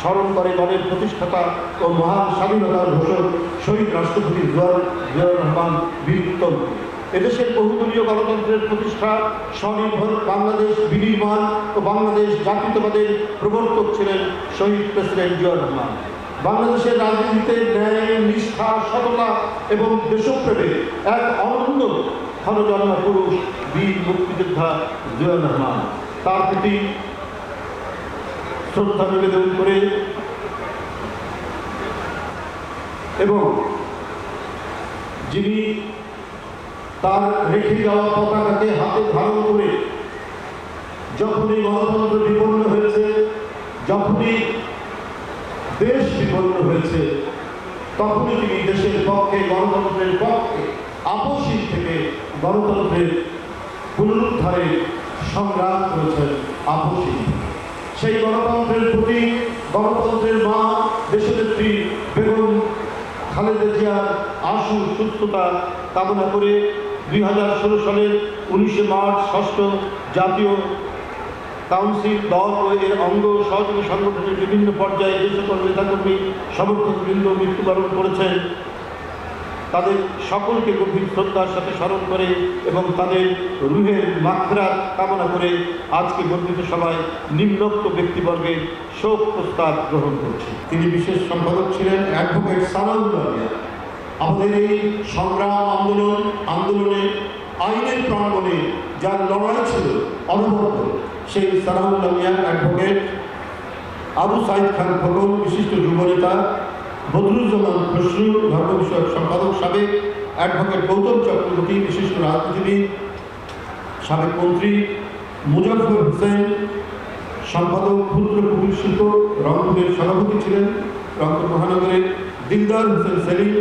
স্মরণ করে দলের প্রতিষ্ঠাতা ও মহান স্বাধীনতার ঘোষক শহীদ রাষ্ট্রপতি রহমান বীর উত্তমকে এদেশের বহুদলীয় গণতন্ত্রের প্রতিষ্ঠা, স্বনির্ভর বাংলাদেশ বিনির্মাণ ও বাংলাদেশ জাতীয়তাবাদের প্রবর্তক ছিলেন শহীদ প্রেসিডেন্ট জিয়াউর রহমান। বাংলাদেশের রাজনীতিতে ন্যায়, নিষ্ঠা, সততা এবং দেশপ্রেমে এক অনন্য ক্ষণজন্ম পুরুষ বীর মুক্তিযোদ্ধা জিয়াউর রহমান। তার প্রতি শ্রদ্ধা নিবেদন করে। এবং যিনি তার রেখে যাওয়া পতাকাকে হাতে ধারণ করে যখনই গণতন্ত্র বিপন্ন হয়েছে, যখনই দেশ বিপন্ন হয়েছে, তখনই তিনি দেশের পক্ষে, গণতন্ত্রের পক্ষে আপসিক থেকে গণতন্ত্রের পুনরুদ্ধারে সংগ্রাম করেছেন আপসিক সেই গণতন্ত্রের প্রতি, গণতন্ত্রের মা দেশনেত্রী বেগম খালেদা জিয়ার আশু সুস্থতা কামনা করে দুই হাজার ষোলো সালের উনিশে মার্চ ষষ্ঠ জাতীয় কাউন্সিল দল ও এর অঙ্গ সহযোগী সংগঠনের বিভিন্ন পর্যায়ে যে সকল নেতাকর্মী, সমর্থকবৃন্দ মৃত্যুবরণ করেছেন। তাদের সকলকে গভীর শ্রদ্ধার সাথে স্মরণ করে এবং তাদের রুহের মাত্রা কামনা করে আজকে বর্ধিত সভায় নিম্নোক্ত ব্যক্তিবর্গের শোক প্রস্তাব গ্রহণ করছে তিনি বিশেষ সম্পাদক ছিলেন অ্যাডভোকেট মিয়া। আমাদের এই সংগ্রাম আন্দোলন আন্দোলনে আইনের প্রাঙ্গণে যার লড়াই ছিল অনবরত সেই মিয়া অ্যাডভোকেট আবু সাইদ খান খোকন, বিশিষ্ট যুবনেতা বদরুজ্জামান খসরু ধর্ম বিষয়ক সম্পাদক সাবেক অ্যাডভোকেট গৌতম চক্রবর্তী, বিশিষ্ট রাজনীতিবিদ, সাবেক মন্ত্রী মুজাফর হোসেন, সম্পাদক ক্ষুদ্র কুটির শিল্প, রংপুরের সভাপতি ছিলেন রংপুর মহানগরের দিলদার হোসেন সেলিম।